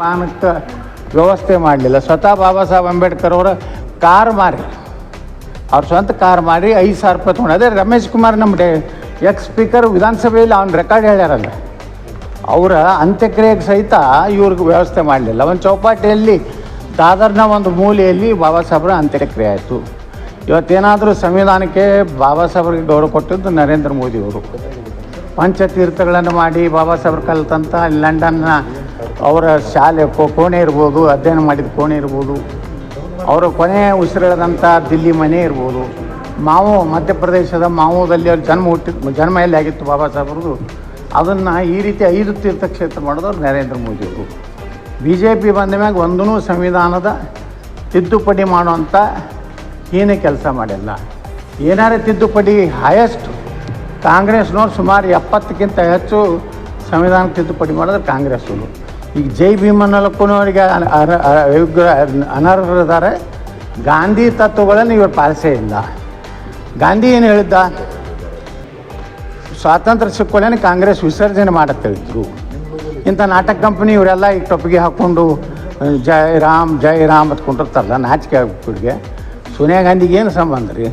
ಮಾನಕ್ಕೆ ವ್ಯವಸ್ಥೆ ಮಾಡಲಿಲ್ಲ. ಸ್ವತಃ ಬಾಬಾ ಸಾಹೇಬ್ ಅಂಬೇಡ್ಕರ್ ಅವರ ಕಾರ್ ಮಾರಿ. ಅವ್ರ ಸ್ವಂತ ಕಾರ್ ಮಾರಿ ಐದು ಸಾವಿರ ರೂಪಾಯಿ ತೊಗೊಂಡು. ಅದೇ ರಮೇಶ್ ಕುಮಾರ್ ನಮ್ಮ ಡೇ ಎಕ್ಸ್ ಸ್ಪೀಕರ್ ವಿಧಾನಸಭೆಯಲ್ಲಿ ಅವ್ನ ರೆಕಾರ್ಡ್ ಹೇಳ್ಯಾರಲ್ಲ. ಅವರ ಅಂತ್ಯಕ್ರಿಯೆಗೆ ಸಹಿತ ಇವ್ರಿಗೆ ವ್ಯವಸ್ಥೆ ಮಾಡಲಿಲ್ಲ. ಒಂದು ಚೌಪಾಟಿಯಲ್ಲಿ, ದಾದರ್ನ ಒಂದು ಮೂಲೆಯಲ್ಲಿ ಬಾಬಾ ಸಾಹೇಬ್ರ ಅಂತ್ಯಕ್ರಿಯೆ ಆಯಿತು. ಇವತ್ತೇನಾದರೂ ಸಂವಿಧಾನಕ್ಕೆ ಬಾಬಾ ಸಾಹೇಬ್ರಿಗೆ ಗೌರವ ಕೊಟ್ಟಿದ್ದು ನರೇಂದ್ರ ಮೋದಿ ಅವರು ಪಂಚತೀರ್ಥಗಳನ್ನು ಮಾಡಿ ಬಾಬಾ ಸಾಹೇಬ್ರ ಕಲಿತಂಥ ಲಂಡನ್ನ ಅವರ ಶಾಲೆ ಕೋಣೆ ಇರ್ಬೋದು, ಅಧ್ಯಯನ ಮಾಡಿದ ಕೋಣೆ ಇರ್ಬೋದು. ಅವರ ಕೊನೆ ಉಸಿರೆಳೆದಂಥ ದಿಲ್ಲಿ ಮನೆ ಇರ್ಬೋದು. ಮಾವು, ಮಧ್ಯಪ್ರದೇಶದ ಮಾವುದಲ್ಲಿ ಅವ್ರು ಜನ್ಮ ಹುಟ್ಟಿ, ಜನ್ಮ ಎಲ್ಲಿ ಆಗಿತ್ತು ಬಾಬಾ ಸಾಹೇಬ್ರದ್ದು? ಅದನ್ನು ಈ ರೀತಿ ಐದು ತೀರ್ಥಕ್ಷೇತ್ರ ಮಾಡಿದವ್ರು ನರೇಂದ್ರ ಮೋದಿಯವರು. ಬಿ ಜೆ ಪಿ ಬಂದ ಮ್ಯಾಗ ಒಂದೂ ಸಂವಿಧಾನದ ತಿದ್ದುಪಡಿ ಮಾಡುವಂಥ ಏನೇ ಕೆಲಸ ಮಾಡಿಲ್ಲ. ಏನಾರೇ ತಿದ್ದುಪಡಿ ಹೈಯೆಸ್ಟ್ ಕಾಂಗ್ರೆಸ್ನವ್ರು ಸುಮಾರು ಎಪ್ಪತ್ತಕ್ಕಿಂತ ಹೆಚ್ಚು ಸಂವಿಧಾನ ತಿದ್ದುಪಡಿ ಮಾಡಿದ್ರೆ ಕಾಂಗ್ರೆಸ್ ಅವರು ಈಗ ಜೈ ಭೀಮನಲ್ಲಕ್ಕೂನವರಿಗೆ ಅನರ್ಹರಿದ್ದಾರೆ. ಗಾಂಧಿ ತತ್ವಗಳನ್ನು ಇವರು ಪಾಲಿಸೇ ಇಲ್ಲ. ಗಾಂಧಿ ಏನು ಹೇಳಿದ್ದ? ಸ್ವಾತಂತ್ರ್ಯ ಸಿಕ್ಕೊಳ್ಳೇನೆ ಕಾಂಗ್ರೆಸ್ ವಿಸರ್ಜನೆ ಮಾಡತ್ತೆ ಇದ್ರು. ಇಂಥ ನಾಟಕ ಕಂಪನಿ ಇವರೆಲ್ಲ ಈಗ ಟೊಪ್ಪಿಗೆ ಹಾಕ್ಕೊಂಡು ಜೈ ರಾಮ್ ಜೈ ರಾಮ್ ಅಂತ ಕೊಂಡಿರ್ತಾರಲ್ಲ ನಾಚಿಕೆ ಆಗ್ಬಿಟ್ಟಿಗೆ ಸೋನಿಯಾ ಗಾಂಧಿಗೆ ಏನು ಸಂಬಂಧ ರೀ?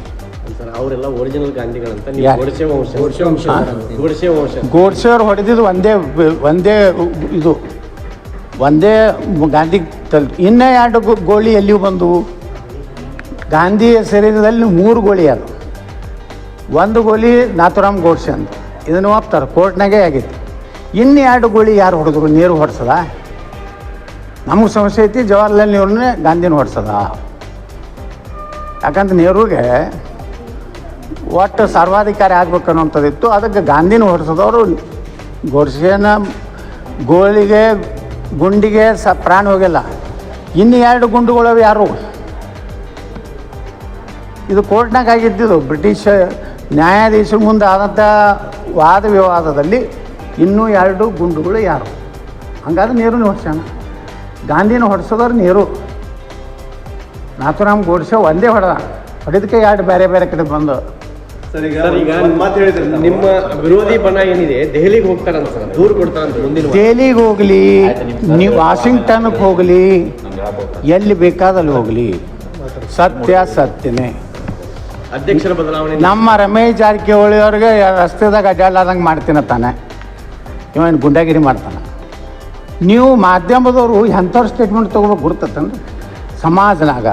ಅವರೆಲ್ಲ ಒರಿಜಿನಲ್ ಗಾಂಧಿಗಳಂತ ಗೋಡ್ಸೆ ಅವ್ರು ಹೊಡೆದಿದ್ದು ಒಂದೇ ಒಂದೇ ಇದು. ಒಂದೇ ಗಾಂಧಿ ತಲ್ ಇನ್ನೇ ಎರಡು ಗೋಳಿ ಎಲ್ಲಿಯೂ ಬಂದವು. ಗಾಂಧಿಯ ಶರೀರದಲ್ಲಿ ಮೂರು ಗೋಳಿ ಅದು. ಒಂದು ಗೋಲಿ ನಾಥುರಾಮ್ ಗೋಡ್ಸೆ ಅಂತ. ಇದನ್ನು ಒಪ್ತಾರೆ, ಕೋರ್ಟ್ನಾಗೆ ಆಗಿತ್ತು. ಇನ್ನು ಎರಡು ಗೋಳಿ ಯಾರು ಹೊಡೆದ್ರು, ನೀರು ಹೊಡೆಸದ? ನಮಗೆ ಸಮಸ್ಯೆ ಐತಿ, ಜವಾಹರ್ಲಾಲ್ ನೆಹರೂನೇ ಗಾಂಧಿನ ಹೊಡೆಸದ. ಯಾಕಂದ್ರೆ ನೆಹರುಗೆ ಒಟ್ಟು ಸರ್ವಾಧಿಕಾರಿ ಆಗ್ಬೇಕು ಅನ್ನೋಂಥದ್ದಿತ್ತು ಅದಕ್ಕೆ ಗಾಂಧಿನ ಹೊಡೆಸದವರು ಗೋಡ್ಸೆನ ಗೋಳಿಗೆ ಗುಂಡಿಗೆ ಸ ಪ್ರಾಣ ಹೋಗಿಲ್ಲ. ಇನ್ನು ಎರಡು ಗುಂಡುಗಳವ ಯಾರು? ಇದು ಕೋರ್ಟ್ನಾಗ ಆಗಿದ್ದಿದ್ದು ಬ್ರಿಟಿಷ್ ನ್ಯಾಯಾಧೀಶರ ಮುಂದೆ ಆದಂಥ ವಾದ ವಿವಾದದಲ್ಲಿ ಇನ್ನೂ ಎರಡು ಗುಂಡುಗಳು ಯಾರು? ಹಂಗಾದ್ರೆ ನೀರು ಹೊಡ್ಸೋಣ ಗಾಂಧಿನ ಹೊಡ್ಸೋದವ್ರು ನೀರು. ನಾಥುರಾಮ್ ಗೋಡ್ಸೆ ಒಂದೇ ಹೊಡೆದ. ಹೊಡೆದಕ್ಕೆ ಎರಡು ಬೇರೆ ಬೇರೆ ಕಡೆ ಬಂದು. ಸರ್ ಈಗ ಮಾತು ಹೇಳಿದ್ರಿ ನಿಮ್ಮ ವಿರೋಧಿ ಬಣ ಏನಿದೆ ದೆಹಲಿಗೆ ಹೋಗ್ತಾರಂತ ಸರ್ ದೂರು ಕೊಡ್ತಾರಂತ ಮುಂದಿನ ದೆಹಲಿಗೆ ಹೋಗ್ಲಿ ನೀವು ವಾಷಿಂಗ್ಟನ್ಗೆ ಹೋಗಲಿ ಎಲ್ಲಿ ಬೇಕಾದಲ್ಲಿ ಹೋಗಲಿ. ಸತ್ಯ ಸತ್ಯನೇ. ಅಧ್ಯಕ್ಷರ ಬದಲಾವಣೆ ನಮ್ಮ ರಮೇಶ್ ಜಾರಕಿಹೊಳಿ ಅವ್ರಿಗೆ ರಸ್ತೆದಾಗ ಅಡ್ಡಾಡ್ಲಾದಂಗೆ ಮಾಡ್ತೀನ ತಾನೆ. ಇವನು ಗುಂಡಾಗಿರಿ ಮಾಡ್ತಾನೆ. ನೀವು ಮಾಧ್ಯಮದವರು ಎಂಥವ್ರ ಸ್ಟೇಟ್ಮೆಂಟ್ ತೊಗೋಬೇಕು ಗುರ್ತತಂದ್ರೆ ಸಮಾಜನಾಗ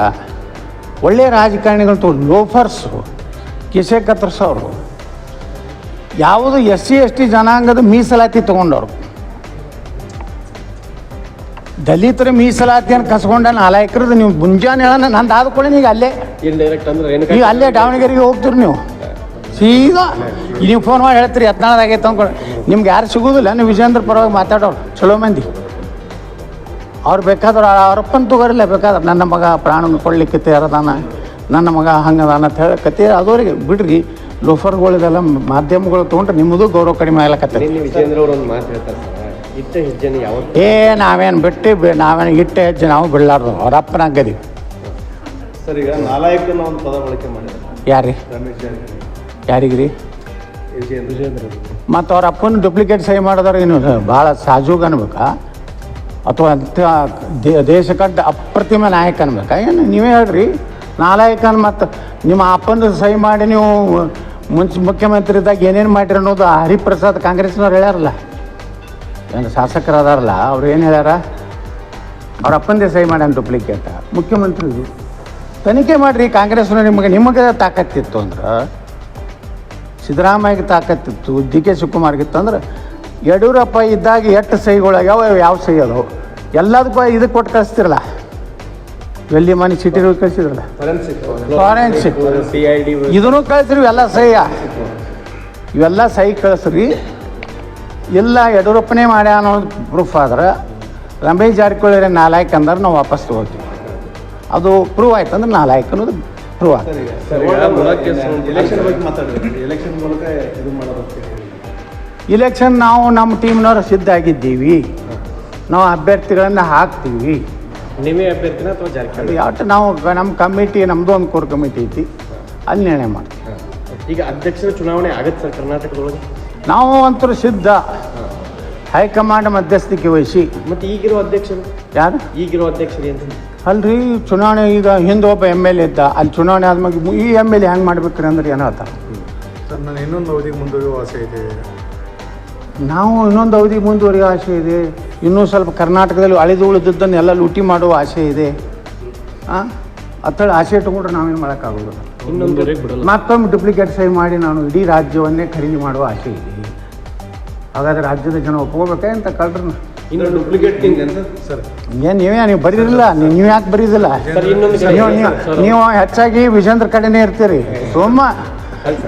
ಒಳ್ಳೆಯ ರಾಜಕಾರಣಿಗಳು ತೊಗೊಂಡು ಲೋಫರ್ಸು ಕಿಸೆ ಕತ್ತರಿಸೋರು ಯಾವುದು ಎಸ್ ಸಿ ಎಸ್ ಟಿ ಜನಾಂಗದ ಮೀಸಲಾತಿ ತೊಗೊಂಡವ್ರು. ದಲಿತರ ಮೀಸಲಾತಿಯನ್ನು ಕಸ್ಕೊಂಡ ನಾಲ್ಕರದ್ದು ನೀವು ಮುಂಜಾನೆ ಹೇಳೋಣ ನಂದು ಆದ ಕೂಡ ನೀವು ಅಲ್ಲೇ ನೀವು ಅಲ್ಲೇ ದಾವಣಗೆರೆಗೆ ಹೋಗ್ತೀರಿ ನೀವು. ಸೀದಾ ನೀವು ಫೋನ್ ಮಾಡಿ ಹೇಳ್ತೀರಿ ಎತ್ನಾಳದಾಗೈತೆ ಅಂದ್ಕೊಳ್ಳಿ. ನಿಮ್ಗೆ ಯಾರು ಸಿಗೋದಿಲ್ಲ ನೀವು ವಿಜೇಂದ್ರ ಪರವಾಗಿ ಮಾತಾಡೋರು. ಚಲೋ ಮಂದಿ. ಅವ್ರು ಬೇಕಾದ್ರೆ ಅವ್ರಪ್ಪನ ತಗೋರಿಲ್ಲ ಬೇಕಾದ್ರೆ ನನ್ನ ಮಗ ಪ್ರಾಣ ಕೊಡ್ಲಿಕ್ಕೆ ತಯಾರದಾನ. ನನ್ನ ಮಗ ಹಂಗದ ಅಂತ ಹೇಳಿ ಕತೆ ಅದವರಿಗೆ ಬಿಡ್ರಿ ಲೋಫರ್ಗಳಿದೆಲ್ಲ ಮಾಧ್ಯಮಗಳು ತೊಗೊಂಡ್ರೆ ನಿಮ್ಮದು ಗೌರವ ಕಡಿಮೆ ಆಗ್ಲಕತ್ತೆ ಏ ನಾವೇನು ಬಿಟ್ಟು ಬಿ- ನಾವೇನು ಇಟ್ಟೆ ಹೆಜ್ಜೆ ನಾವು ಬಿಡಲಾರ್ದು ಅವ್ರ ಅಪ್ಪನ ಗದಿ ಸರ್ ಈಗ ನಾಲಾಯಕನ ಒಂದು ಪದ ಬಳಕೆ ಮಾಡಿದ್ದಾರೆ. ಯಾರಿ? ಯಾರಿಗ್ರಿ? ಮತ್ತು ಅವ್ರ ಅಪ್ಪನ ಡೂಪ್ಲಿಕೇಟ್ ಸಹಿ ಮಾಡಿದವ್ರು ಏನು ಭಾಳ ಸಾಜೂಗ ಅನ್ಬೇಕಾ? ಅಥವಾ ದೇಶಕಡ್ಡ ಅಪ್ರತಿಮ ನಾಯಕ ಅನ್ಬೇಕಾ? ಏನು ನೀವೇ ಹೇಳ್ರಿ. ನಾಲಾಯಕನ್ ಮತ್ತು ನಿಮ್ಮ ಅಪ್ಪಂದು ಸಹಿ ಮಾಡಿ ನೀವು ಮುಂಚೆ ಮುಖ್ಯಮಂತ್ರಿ ಇದ್ದಾಗ ಏನೇನು ಮಾಡಿರಿ ಅನ್ನೋದು ಹರಿಪ್ರಸಾದ್ ಕಾಂಗ್ರೆಸ್ನವ್ರು ಹೇಳ್ಯಾರಲ್ಲ. ಏನು ಶಾಸಕರು ಅದಾರಲ್ಲ ಅವ್ರು ಏನು ಹೇಳ್ಯಾರ? ಅವ್ರ ಅಪ್ಪಂದೇ ಸಹಿ ಮಾಡ್ಯಾನ ಡೂಪ್ಲಿಕೇಟ ಮುಖ್ಯಮಂತ್ರಿ ತನಿಖೆ ಮಾಡಿರಿ, ಕಾಂಗ್ರೆಸ್ನವ್ರು ನಿಮಗೆ ನಿಮಗೆ ತಾಕತ್ತಿತ್ತು ಅಂದ್ರೆ, ಸಿದ್ದರಾಮಯ್ಯಗೆ ತಾಕತ್ತಿತ್ತು, ಡಿ ಕೆ ಶಿವಕುಮಾರ್ಗಿತ್ತು ಅಂದ್ರೆ, ಯಡಿಯೂರಪ್ಪ ಇದ್ದಾಗ ಎಷ್ಟು ಸಹಿಗಳಾಗ್ಯಾವ, ಯಾವ ಸಹಿ ಅದಾವು? ಎಲ್ಲದಕ್ಕೂ ಇದಕ್ಕೆ ಕೊಟ್ಟು ಕಳಿಸ್ತಿರಲ್ಲ. ಎಲ್ಲಿ ಮನೆ ಚೀಟಿ ಕಳಿಸಿದ್ರಲ್ಲ? ಫಾರೆನ್ಸಿಕ್ ಇದನ್ನು ಕಳಿಸ್ರಿ ಇವೆಲ್ಲ ಸಹಿಯ. ಇವೆಲ್ಲ ಸಹಿ ಕಳಿಸ್ರಿ ಇಲ್ಲ ಯಡಿಯೂರಪ್ಪನೇ ಮಾಡ್ಯ ಅನ್ನೋದು ಪ್ರೂಫ್ ಆದ್ರೆ ರಮೇಶ್ ಜಾರಕಿಹೊಳಿ ನಾಲ್ಕು ಅಂದ್ರೆ ನಾವು ವಾಪಸ್ ತಗೋತೀವಿ. ಅದು ಪ್ರೂವ್ ಆಯ್ತು ಅಂದ್ರೆ ನಾಲ್ಕು ಅನ್ನೋದು ಪ್ರೂವ್ ಆಗ್ತದೆ ಇಲೆಕ್ಷನ್ ನಾವು ನಮ್ಮ ಟೀಮ್ನವ್ರು ಸಿದ್ಧ ಆಗಿದ್ದೀವಿ. ನಾವು ಅಭ್ಯರ್ಥಿಗಳನ್ನು ಹಾಕ್ತೀವಿ. ನೀವೇ ಅಭ್ಯರ್ಥಿನ ಅಥವಾ ಜಾರಕಿಹೊಳಿ? ಯಾವತ್ತು ನಾವು ನಮ್ಮ ಕಮಿಟಿ ನಮ್ಮದು ಒಂದು ಕೋರ್ ಕಮಿಟಿ ಐತಿ. ಅಲ್ಲಿ ನಿರ್ಣಯ ಮಾಡ್ತೀವಿ. ಈಗ ಅಧ್ಯಕ್ಷರ ಚುನಾವಣೆ ಆಗತ್ತೆ ಸರ್ ಕರ್ನಾಟಕದೊಳಗೆ? ನಾವು ಅಂತರೂ ಸಿದ್ಧ. ಹೈಕಮಾಂಡ್ ಮಧ್ಯಸ್ಥಿಕೆ ವಹಿಸಿ. ಮತ್ತೆ ಈಗಿರೋ ಅಧ್ಯಕ್ಷರು? ಯಾರು? ಈಗಿರೋ ಅಧ್ಯಕ್ಷರು ಏನು ಅಲ್ರಿ ಚುನಾವಣೆ ಈಗ ಹಿಂದೆ ಒಬ್ಬ ಎಂ ಎಲ್ ಎ ಇದ್ದ. ಅಲ್ಲಿ ಚುನಾವಣೆ ಆದ್ಮೇಲೆ ಈ ಎಂ ಎಲ್ ಎ ಹೆಂಗೆ ಮಾಡ್ಬೇಕ್ರಿ ಅಂದ್ರೆ ಏನೋ ಸರ್ ನಾನು ಇನ್ನೊಂದು ಅವಧಿಗೆ ಮುಂದುವರಿಯುವ ಆಸೆ ಇದೆ. ನಾವು ಇನ್ನೊಂದು ಅವಧಿ ಮುಂದುವರಿಯೋ ಆಸೆ ಇದೆ. ಇನ್ನೂ ಸ್ವಲ್ಪ ಕರ್ನಾಟಕದಲ್ಲಿ ಅಳಿದು ಉಳಿದದ್ದನ್ನೆಲ್ಲ ಲೂಟಿ ಮಾಡುವ ಆಸೆ ಇದೆ. ಹಾಂ ಅತ್ತಳ ಆಸೆ ಇಟ್ಕೊಂಡ್ರೆ ನಾವೇನು ಮಾಡೋಕ್ಕಾಗೋದಿಲ್ಲ. ಇನ್ನೊಂದು ಮತ್ತೊಮ್ಮೆ ಡುಪ್ಲಿಕೇಟ್ ಸೈ ಮಾಡಿ ನಾನು ಇಡೀ ರಾಜ್ಯವನ್ನೇ ಖರೀದಿ ಮಾಡುವ ಆಸೆ ಇದೆ. ಹಾಗಾದ್ರೆ ರಾಜ್ಯದ ಜನ ಒಪ್ಕೋಬೇಕಾ ಅಂತ ಕಳ್ರನ್ನ. Duplicate sir. ಏನು ನೀವೇ ನೀವು ಬರೀದಿಲ್ಲ ನೀವು ನೀವು ಯಾಕೆ ಬರೀದಿಲ್ಲ ನೀವು ಹೆಚ್ಚಾಗಿ ವಿಜೇಂದ್ರ ಕಡೆನೇ ಇರ್ತೀರಿ. ಸೋಮ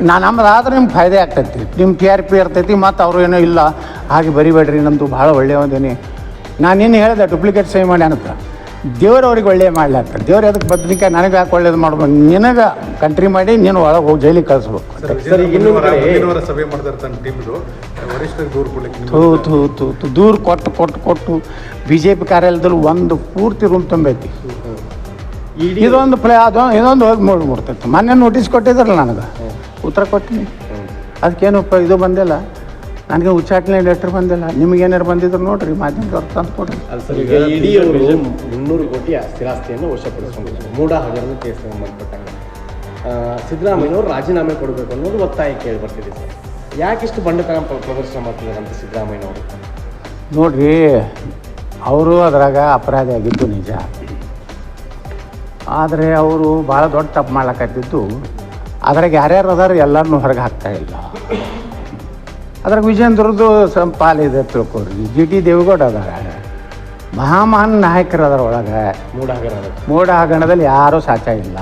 ನಾ ನಮ್ದು ಆದ್ರೆ ನಿಮ್ಗೆ ಫಾಯ್ದೆ ಆಗ್ತೈತಿ. ನಿಮ್ಮ ಟಿ ಆರ್ ಪಿ ಇರ್ತೈತಿ ಮತ್ತು ಅವರು ಏನೋ ಇಲ್ಲ. ಹಾಗೆ ಬರಿಬೇಡ್ರಿ ನಮ್ಮದು ಭಾಳ ಒಳ್ಳೆಯ ಒಂದೇನಿ ನಾನು ನಿನ್ನೆ ಹೇಳಿದೆ ಡುಪ್ಲಿಕೇಟ್ ಸಹಿ ಮಾಡಿ ಅಂತ ದೇವ್ರು ಅವ್ರಿಗೆ ಮಾಡಲಿ ಮಾಡ್ಲಾಗ್ತದೆ ದೇವ್ರು ಅದಕ್ಕೆ ಬದ್ನಿಕಾಯಿ ನನಗೆ ಯಾಕೆ ಒಳ್ಳೇದು ಮಾಡ್ಬೋದು ನಿನಗೆ ಕಂಟ್ರಿ ಮಾಡಿ ನೀನು ಒಳಗೆ ಹೋಗಿ ಜೈಲಿಗೆ ಕಳಿಸ್ಬೇಕು. ದೂರ ಕೊಡ್ಲಿಕ್ಕೆ ನಿಮ್ಮ ಥೂ ಥೂ ಥೂ ಥೂ. ದೂರ ಕೊಟ್ಟು ಕೊಟ್ಟು ಕೊಟ್ಟು ಬಿ ಜೆ ಪಿ ಕಾರ್ಯಾಲಯದಲ್ಲಿ ಒಂದು ಪೂರ್ತಿ ರೂಮ್ ತುಂಬೈತಿ. ಇದೊಂದು ಪ್ಲೇ ಅದು ಇದೊಂದು ಹೋಗಿ ಮೂಡಿ ಮುಡ್ತೈತೆ. ಮೊನ್ನೆ ನೋಟಿಸ್ ಕೊಟ್ಟಿದ್ರಲ್ಲ ನನಗೆ. ಉತ್ತರ ಕೊಟ್ಟಿನಿ ಪ ಇದು ಬಂದಿಲ್ಲ. ನನಗೆ ಉಚ್ಚಾಟನೆ ಲೆಟ್ರ್ ಬಂದಿಲ್ಲ. ನಿಮಗೇನಾರು ಬಂದಿದ್ರು ನೋಡ್ರಿ ಮಾಧ್ಯಮದವ್ರು ತಂದು ಕೊಡ್ರಿ ಅಲ್ಲ ಸರ್ ಈಗ ಇಡೀ ಅವರು ಮುನ್ನೂರು ಕೋಟಿ ಸ್ಥಿರಾಸ್ತಿಯನ್ನು ವಶಪಡಿಸಿಕೊಂಡಿದ್ದಾರೆ. ಮೂಡ ಹಗರಣ ಕೇಸ್ ಸಂಬಂಧಪಟ್ಟಂಗೆ. ಸಿದ್ದರಾಮಯ್ಯನವರು ರಾಜೀನಾಮೆ ಕೊಡಬೇಕು ಅನ್ನೋದು ಒತ್ತಾಯ ಕೇಳಿ ಬರ್ತಿದೆ ಸರ್. ಯಾಕಿಷ್ಟು ಬಂಡತನ ಪ್ರ- ಪ್ರದರ್ಶನ ಮಾಡ್ತಿದ್ದಾರೆ ಅಂತ ಸಿದ್ದರಾಮಯ್ಯನವರು? ನೋಡ್ರಿ ಅವರು ಅದರಾಗ ಅಪರಾಧಿ ಆಗಿದ್ದು ನಿಜ. ಆದರೆ ಅವರು ಭಾಳ ದೊಡ್ಡ ತಪ್ಪು ಮಾಡ್ಲಕತ್ತಿದ್ದು ಅದ್ರಾಗ ಯಾರ್ಯಾರು ಅದಾರ ಎಲ್ಲರನ್ನೂ ಹೊರಗೆ ಹಾಕ್ತಾ ಇಲ್ಲ. ಅದ್ರಾಗ ವಿಜೇಂದ್ರದ್ದು ಸ್ವಲ್ಪ ಪಾಲಿದೆ ತಿಳ್ಕೊರಿ. ಜಿ ಟಿ ದೇವೇಗೌಡ ಅದಾರ. ಮಹಾಮಹಾನ್ ನಾಯಕರು ಅದರ ಒಳಗೆ. ಮೂಡ ಹಗರಣ ಮೋಡ ಹಗರಣದಲ್ಲಿ ಯಾರೂ ಸಾಚ ಇಲ್ಲ.